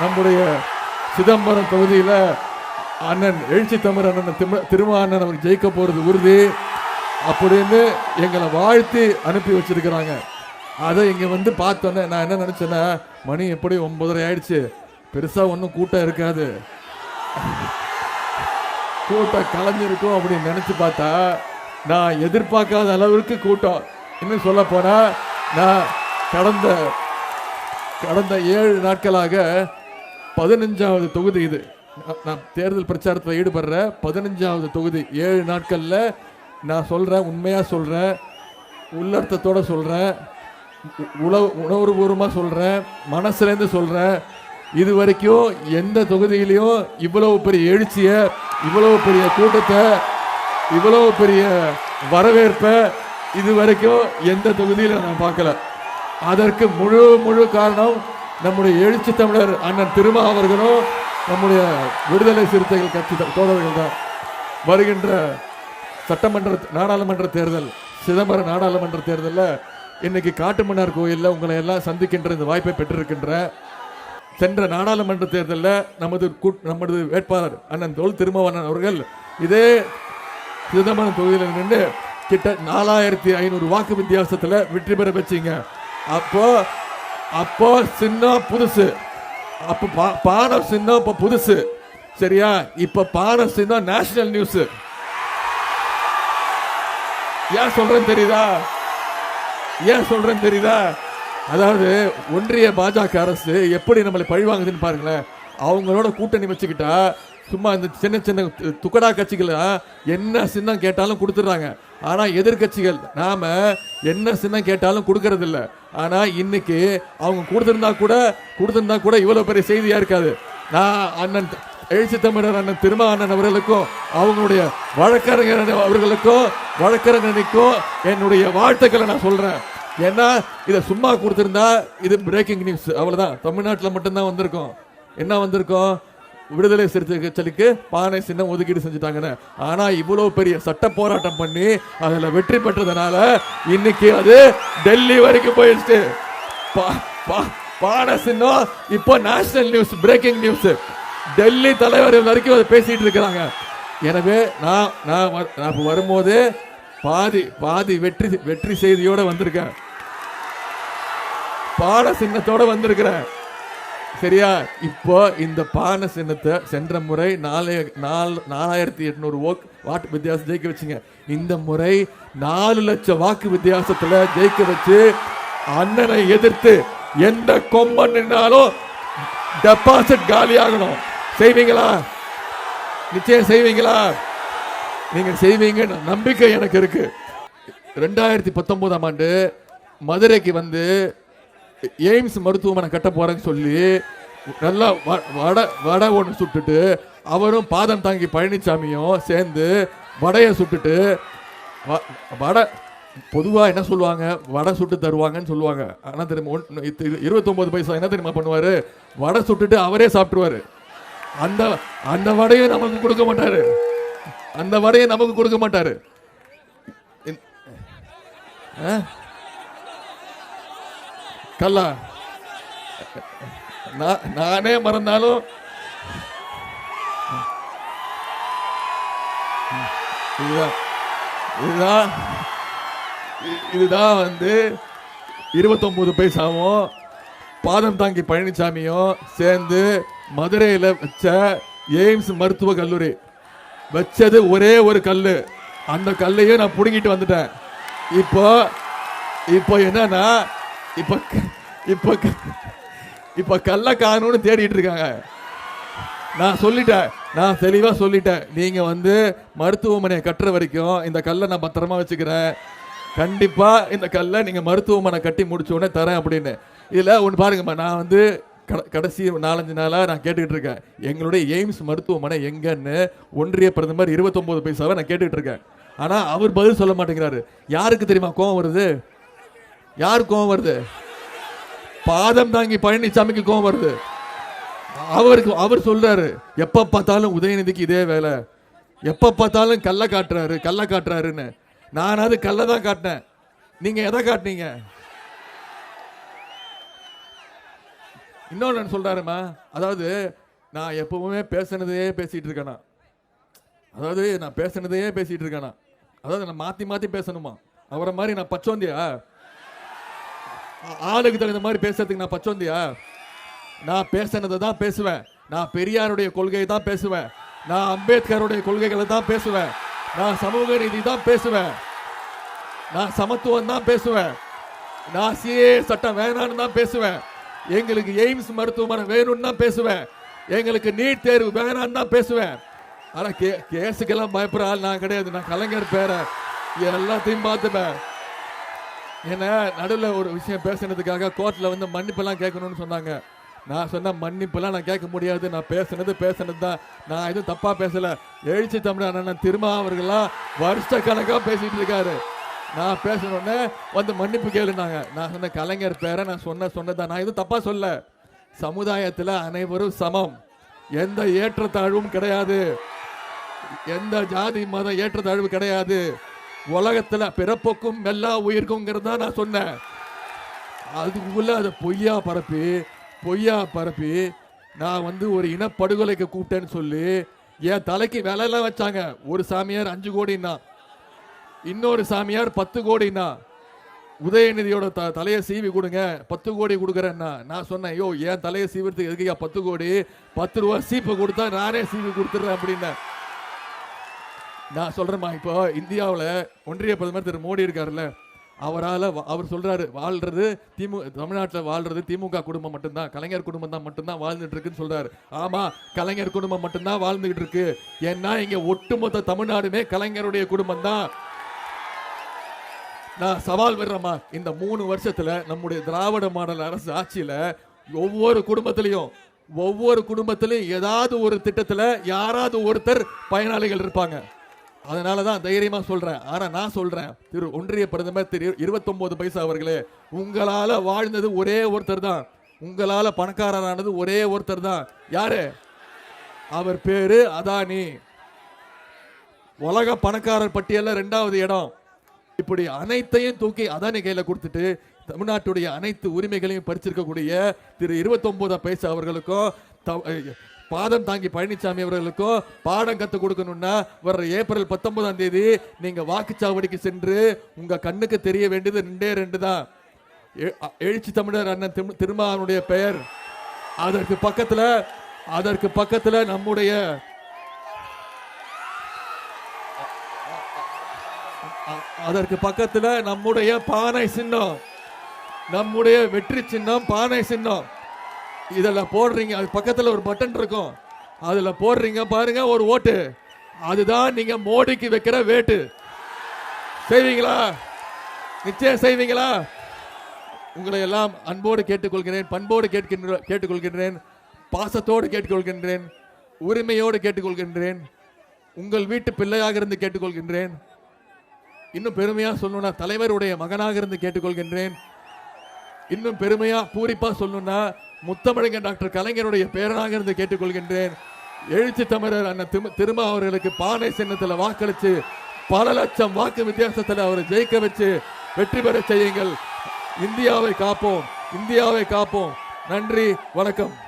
நம்முடைய சிதம்பரம் தொகுதியில் அண்ணன் எழுச்சி தமிழ் அண்ணன் திம- திருமா அண்ணன் அவர் ஜெயிக்க போகிறது உறுதி. அப்படின்னு எங்களை வாழ்த்தி அனுப்பி வச்சிருக்கிறாங்க. அதை இங்கே வந்து பார்த்தோன்னே நான் என்ன நினச்சேன்னா மணி எப்படி ஒன்பதரை ஆயிடுச்சு. பெருசாக ஒன்றும் கூட்டம் இருக்காது. கூட்டம் கலைஞ்சிருக்கும் அப்படின்னு நினச்சி பார்த்தா நான் எதிர்பார்க்காத அளவிற்கு கூட்டம். இன்னும் சொல்ல போனால் நான் கடந்த கடந்த ஏழு நாட்களாக பதினஞ்சாவது தொகுதி இது. நான் தேர்தல் பிரச்சாரத்தில் ஈடுபடுற பதினஞ்சாவது தொகுதி. ஏழு நாட்களில் நான் சொல்கிறேன் உண்மையாக சொல்கிறேன் உள்ளர்த்தத்தோட சொல்கிறேன் உணவு உணர்வுபூர்வமாக சொல்கிறேன் மனசுலேருந்து சொல்கிறேன் இது வரைக்கும் எந்த தொகுதியிலையும் இவ்வளவு பெரிய எழுச்சியை இவ்வளவு பெரிய கூட்டத்தை இவ்வளவு பெரிய வரவேற்பை இது வரைக்கும் எந்த தொகுதியில் நான் பார்க்கல. அதற்கு முழு முழு காரணம் நம்முடைய எழுச்சி தமிழர் அண்ணன் திருமா அவர்களும் நம்முடைய விடுதலை சிறுத்தைகள் கட்சி தோழர்கள் தான். வருகின்ற சட்டமன்ற நாடாளுமன்ற தேர்தல் சிதம்பரம் நாடாளுமன்ற தேர்தலில் இன்னைக்கு காட்டுமன்னார் கோயிலில் உங்களை எல்லாம் சந்திக்கின்ற இந்த வாய்ப்பை பெற்றிருக்கின்ற சென்ற நாடாளுமன்ற தேர்தலில் நமது நமது வேட்பாளர் அண்ணன் தோல் திருமாவண்ணன் அவர்கள் இதே சிதம்பரம் தொகுதியில் நின்று கிட்ட நாலாயிரத்தி ஐநூறு வாக்கு வித்தியாசத்தில் வெற்றி பெற வச்சீங்க. அப்போது அப்போ சின்னம் புதுசு. அப்போ பா- பானை சின்னம் இப்போ புதுசு. சரியா? இப்ப பானை சின்னம் நேஷனல் நியூஸ் ஏன் சொல்றேன் தெரியுதா? ஏன் சொல்றேன் தெரியுதா? அதாவது ஒன்றிய பாஜக அரசு எப்படி நம்மளை பழிவாங்குதுன்னு பாருங்களேன். அவங்களோட கூட்டணி வச்சுக்கிட்டா சும்மா இந்த சின்ன சின்ன துக்கடா கட்சிகள் என்ன சின்னம் கேட்டாலும் கொடுத்துட்றாங்க. ஆனால் எதிர்க்கட்சிகள் நாம் என்ன சின்னம் கேட்டாலும் கொடுக்கறதில்ல. ஆனால் இன்னைக்கு அவங்க கொடுத்துருந்தா கூட கொடுத்துருந்தா கூட இவ்வளோ பெரிய செய்தியாக இருக்காது. நான் அண்ணன் எழுச்சி தமிழர் அண்ணன் திருமா அண்ணன் அவர்களுக்கும் அவங்களுடைய வழக்கறிஞர் அவர்களுக்கும் வழக்கறிஞருக்கும் என்னுடைய வாழ்த்துக்களை நான் சொல்கிறேன் ஏன்னா இதை சும்மா கொடுத்துருந்தா இது பிரேக்கிங் நியூஸ் அவ்வளோதான் தமிழ்நாட்டில் மட்டும்தான் வந்திருக்கோம். என்ன வந்திருக்கோம்? விடுதலை சிறுத்தைகளுக்கு பானை சின்னம் ஒதுக்கீடு செஞ்சுட்டாங்கன்னு. ஆனா இவ்வளவு பெரிய சட்ட போராட்டம் பண்ணி அதுல வெற்றி பெற்றதுனால இன்னைக்கு அது டெல்லி வரைக்கும் போயிடுச்சு. பா- பா- பானை சின்னம் இப்போ national news breaking news Delhi தலைவர் வரைக்கும் அதை பேசிட்டு இருக்கிறாங்க. எனவே நான் நான் நான் வரும்போது பாதி பாதி வெற்றி வெற்றி செய்தியோட வந்திருக்கேன். பாட சின்னத்தோட வந்திருக்கிறேன். சரியா? இப்போ இந்த பானை சின்னத்தை சென்ற முறை நாலு நாலு நாலாயிரத்தி எட்நூறு ஓக் வாக்கு வித்தியாசம் ஜெயிக்க வச்சுங்க. இந்த முறை நாலு லட்சம் வாக்கு வித்தியாசத்துல ஜெயிக்க வச்சு அண்ணனை எதிர்த்து எந்த கொம்பன் நின்னாலும் டெபாசிட் காலி ஆகணும். செய்வீங்களா? நிச்சயம் செய்வீங்களா? நீங்க செய்வீங்கன்னு நம்பிக்கை எனக்கு இருக்கு. ரெண்டாயிரத்தி பத்தொன்பதாம் ஆண்டு மதுரைக்கு வந்து எய்ம்ஸ் மருத்துவமனை கட்ட போறேன்னு சொல்லி நல்லா வ- வடை வடை ஒன்று சுட்டுட்டு அவரும் பாதம் தாங்கி பழனிசாமியும் சேர்ந்து வடையை சுட்டுட்டு வ- வடை பொதுவாக என்ன சொல்லுவாங்க? வடை சுட்டு தருவாங்கன்னு சொல்லுவாங்க. ஆனால் தெரியுமா ஒன் இருபத்தொம்பது பைசா என்ன தெரியுமா பண்ணுவார்? வடை சுட்டுட்டு அவரே சாப்பிட்டுருவாரு. அந்த அந்த வடையை நமக்கு கொடுக்க மாட்டார். அந்த வடையை நமக்கு கொடுக்க மாட்டார். ஆ? கல்லா. நான் நானே மறந்தாலும். இதுதான். இதுதான். இதுதான் வந்து இருபத்தொன்பது பைசாவும் பாதம் தாங்கி பழனிசாமியும் சேர்ந்து மதுரையில் வச்ச எய்ம்ஸ் மருத்துவ கல்லூரி. வச்சது ஒரே ஒரு கல் அந்த கல்லையும் நான் பிடுங்கிட்டு வந்துட்டேன். இப்போ இப்போ என்னன்னா இப்போ இப்போ இப்போ கல்ல காணணும்னு தேடிட்டு இருக்காங்க. நான் சொல்லிட்டேன் நான் தெளிவாக சொல்லிட்டேன். நீங்கள் வந்து மருத்துவமனையை கட்டுற வரைக்கும் இந்த கல்லை நான் பத்திரமா வச்சுக்கிறேன். கண்டிப்பாக இந்த கல்லை நீங்கள் மருத்துவமனை கட்டி முடிச்சோடனே தரேன் அப்படின்னு. இதில் ஒன்று பாருங்கம்மா நான் வந்து கடைசி நாலஞ்சு நாளாக நான் கேட்டுக்கிட்டு இருக்கேன். எங்களுடைய எய்ம்ஸ் மருத்துவமனை எங்கன்னு ஒன்றிய பிரதமர் 29 பைசாவை நான் கேட்டுக்கிட்டு இருக்கேன். ஆனால் அவர் பதில் சொல்ல மாட்டேங்கிறாரு. யாருக்கு தெரியுமா கோவம் வருது? யார் கோவம் வருது? பாதம் தாங்கி பழனிசாமிக்கு கோவம் வருது. அவருக்கு அவர் சொல்றாரு எப்ப பார்த்தாலும் உதயநிதிக்கு இதே வேலை. எப்ப பார்த்தாலும் கல்ல காட்டுறாரு கல்ல காட்டுறாருன்னு. நானாவது கல்ல தான் காட்டினேன். நீங்க எதை காட்டினீங்க? இன்னொன்று சொல்றாருமா அதாவது நான் எப்பவுமே பேசுனதையே பேசிட்டு இருக்கேனா. அதாவது நான் பேசுனதையே பேசிட்டு இருக்கேனா. அதாவது நான் மாத்தி மாத்தி பேசணுமா? அவரை மாதிரி நான் பச்சோந்தியா? ஆளுக்கு தகுந்த மாதிரி பேசுறதுக்கு நான் பச்சோந்தியா நான் பேசினதை தான் பேசுவேன். நான் பெரியாருடைய கொள்கையை தான் பேசுவேன். நான் அம்பேத்கருடைய கொள்கைகளை தான் பேசுவேன். நான் சமூக நீதி தான் பேசுவேன். நான் சமத்துவம் தான் பேசுவேன். நான் சிஏ சட்டம் வேணான்னு தான் பேசுவேன். எங்களுக்கு எய்ம்ஸ் மருத்துவமனை வேணும்னு தான் பேசுவேன். எங்களுக்கு நீட் தேர்வு வேணான்னு தான் பேசுவேன். ஆனால் கே கேஸுக்கெல்லாம் பயப்படுற ஆள் நான் கிடையாது. நான் கலைஞர் பேரை எல்லாத்தையும் பார்த்துப்பேன். ஏன்னா நடுவில் ஒரு விஷயம் பேசுனதுக்காக கோர்ட்டில் வந்து மன்னிப்பெல்லாம் கேட்கணும்னு சொன்னாங்க. நான் சொன்ன மன்னிப்பெல்லாம் நான் கேட்க முடியாது. நான் பேசுனது பேசுனது தான் நான் எதுவும் தப்பாக பேசலை. எழுச்சி தமிழ் அண்ணன் திருமா அவர்கள்லாம் வருஷ கணக்காக பேசிகிட்டு இருக்காரு. நான் பேசணுன்னே வந்து மன்னிப்பு கேளுனாங்க. நான் சொன்ன கலைஞர் பேரை நான் சொன்ன சொன்னதான் நான் எதுவும் தப்பாக சொல்ல சமுதாயத்தில் அனைவரும் சமம். எந்த ஏற்றத்தாழ்வும் கிடையாது. எந்த ஜாதி மத ஏற்றத்தாழ்வு கிடையாது. உலகத்துல பிறப்புக்கும் எல்லா உயிருக்குங்கிறது தான் நான் சொன்னேன். அதுக்குள்ள அதை பொய்யா பரப்பி பொய்யா பரப்பி நான் வந்து ஒரு இனப்படுகொலைக்கு கூப்பிட்டேன்னு சொல்லி என் தலைக்கு விலையெல்லாம் வச்சாங்க. ஒரு சாமியார் அஞ்சு கோடின்னா இன்னொரு சாமியார் பத்து கோடின்னா உதயநிதியோட த தலையை சீவி கொடுங்க பத்து கோடி கொடுக்குறேன்னா நான் சொன்னேன் ஐயோ என் தலையை சீவிறதுக்கு எதுக்கு பத்து கோடி? பத்து ரூபா சீப்பு கொடுத்தா நானே சீவி கொடுத்துட்றேன் அப்படின்னேன். நான் சொல்கிறேம்மா இப்போ இந்தியாவில் ஒன்றிய பிரதமர் திரு மோடி இருக்காருல்ல அவரால் அவர் சொல்றாரு வாழ்றது திமு தமிழ்நாட்டில் வாழ்றது திமுக குடும்பம் மட்டும்தான் கலைஞர் குடும்பம் தான் மட்டும்தான் வாழ்ந்துட்டு இருக்குன்னு சொல்றாரு. ஆமா கலைஞர் குடும்பம் மட்டும்தான் வாழ்ந்துகிட்டு இருக்கு. ஏன்னா இங்க ஒட்டுமொத்த தமிழ்நாடுமே கலைஞருடைய குடும்பம் தான். நான் சவால் விடுறேம்மா இந்த மூணு வருஷத்துல நம்முடைய திராவிட மாடல் அரசு ஆட்சியில ஒவ்வொரு குடும்பத்திலையும் ஒவ்வொரு குடும்பத்திலையும் ஏதாவது ஒரு திட்டத்துல யாராவது ஒருத்தர் பயனாளிகள் இருப்பாங்க. அதனால தான் தைரியமா சொல்றேன். ஆனா நான் சொல்றேன் திரு ஒன்றிய பிரதமர் திரு இருபத்தொன்பது பைசா அவர்களே உங்களால வாழ்ந்தது ஒரே ஒருத்தர் தான் உங்களால பணக்காரரானது ஒரே ஒருத்தர் தான் யாரு? அவர் பேரு அதானி. உலக பணக்காரர் பட்டியலில் ரெண்டாவது இடம். இப்படி அனைத்தையும் தூக்கி அதானி கையில கொடுத்துட்டு தமிழ்நாட்டுடைய அனைத்து உரிமைகளையும் பறிச்சிருக்கக்கூடிய திரு 29 பைசா அவர்களுக்கும் பாதம் தாங்கி பழனிசாமி அவர்களுக்கும் பாடம் கற்றுக் கொடுக்கணும்னா வர்ற ஏப்ரல் பத்தொன்பதாம் தேதி நீங்க வாக்குச்சாவடிக்கு சென்று உங்க கண்ணுக்கு தெரிய வேண்டியது ரெண்டே ரெண்டு தான். எழுச்சி தமிழர் அண்ணன் திருமாவனுடைய பெயர். அதற்கு பக்கத்துல அதற்கு பக்கத்துல நம்முடைய அதற்கு பக்கத்துல நம்முடைய பானை சின்னம். நம்முடைய வெற்றி சின்னம் பானை சின்னம். இதெல்லாம் போடுறீங்க. அது பக்கத்தில் ஒரு பட்டன் இருக்கும். அதில் போடுறீங்க பாருங்க ஒரு ஓட்டு. அதுதான் நீங்க மோடிக்கு வைக்கிற வேட்டு. செய்வீங்களா? நிச்சயம் செய்வீங்களா? உங்களை எல்லாம் அன்போடு கேட்டுக்கொள்கிறேன் பண்போடு கேட்கின்ற கேட்டுக்கொள்கின்றேன் பாசத்தோடு கேட்டுக்கொள்கின்றேன் உரிமையோடு கேட்டுக்கொள்கின்றேன் உங்கள் வீட்டு பிள்ளையாக இருந்து கேட்டுக்கொள்கின்றேன். இன்னும் பெருமையாக சொல்லணும்னா தலைவருடைய மகனாக இருந்து கேட்டுக்கொள்கின்றேன். இன்னும் பெருமையாக பூரிப்பாக சொல்லணும்னா முத்தமிழங்க டாக்டர் கலைஞருடைய பேரனாக இருந்து கேட்டுக்கொள்கின்றேன். எழுச்சி தமிழர் அண்ணன் திரும்ப திருமா அவர்களுக்கு பானை சின்னத்தில் வாக்களித்து பல லட்சம் வாக்கு வித்தியாசத்தில் அவரை ஜெயிக்க வச்சு வெற்றி பெற செய்யுங்கள். இந்தியாவை காப்போம் இந்தியாவை காப்போம். நன்றி வணக்கம்.